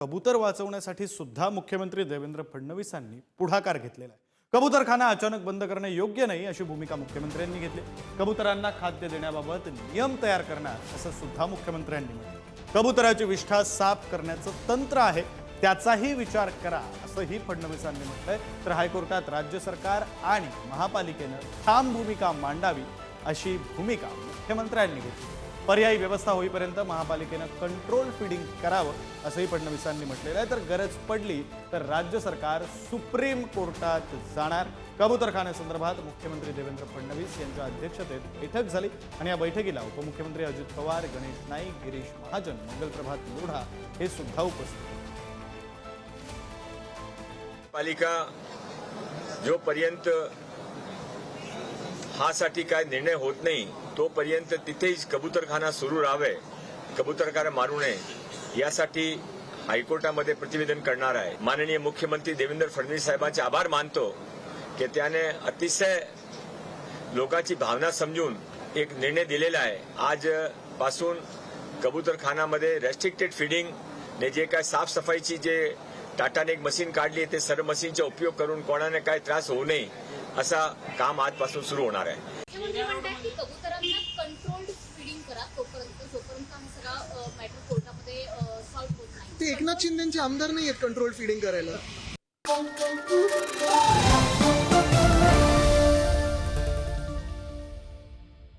कबूतर वाचवण्यासाठी सुद्धा मुख्यमंत्री देवेंद्र फडणवीसांनी पुढाकार घेतलेला आहे. कबूतरखाना अचानक बंद करणे योग्य नाही अशी भूमिका मुख्यमंत्र्यांनी घेतली. कबुतरांना खाद्य देण्याबाबत नियम तयार करणार असं सुद्धा मुख्यमंत्र्यांनी म्हटलं कबुतराची विष्ठा साफ करण्याचं तंत्र आहे त्याचाही विचार करा असंही फडणवीसांनी म्हटलंय. तर हायकोर्टात राज्य सरकार आणि महापालिकेनं ठाम भूमिका मांडावी अशी भूमिका मुख्यमंत्र्यांनी घेतली. पर्यायी व्यवस्था होईपर्यंत महापालिकेनं कंट्रोल फिडिंग करावं असंही फडणवीसांनी म्हटलेलं आहे. तर गरज पडली तर राज्य सरकार सुप्रीम कोर्टात जाणार. कबूतरखान्यासंदर्भात मुख्यमंत्री देवेंद्र फडणवीस यांच्या अध्यक्षतेत बैठक झाली आणि या बैठकीला उपमुख्यमंत्री अजित पवार गणेश नाईक गिरीश महाजन मंगलप्रभात लोढा हे सुद्धा उपस्थित पालिका जोपर्यंत हा साठी काय निर्णय होत नाही तोपर्यंत तिथेच कबूतरखाना सुरू राहावे कबूतरकार मारू नये यासाठी हायकोर्टामध्ये प्रतिवेदन करणार आहे. माननीय मुख्यमंत्री देवेंद्र फडणवीस साहेबांचे आभार मानतो की त्याने अतिशय लोकांची भावना समजून एक निर्णय दिलेला आहे. आजपासून कबूतरखानामध्ये रेस्ट्रिक्टेड फिडिंग ने जे काय साफसफाईची जे टाटाने एक मशीन काढली ते सर्व मशीनचा उपयोग करून कोणाने काय त्रास होऊ नये असा काम आजपासून सुरू होणार आहे मुख्यमंत्री म्हणतात की कबुतरांना कंट्रोल्ड फिडिंग करा तोपर्यंत जोपर्यंत हा सगळा मॅटर कोर्टामध्ये सॉल्व्ह होत नाही ते एकनाथ शिंदेचे आमदार नाही आहेत कंट्रोल फिडिंग करायला.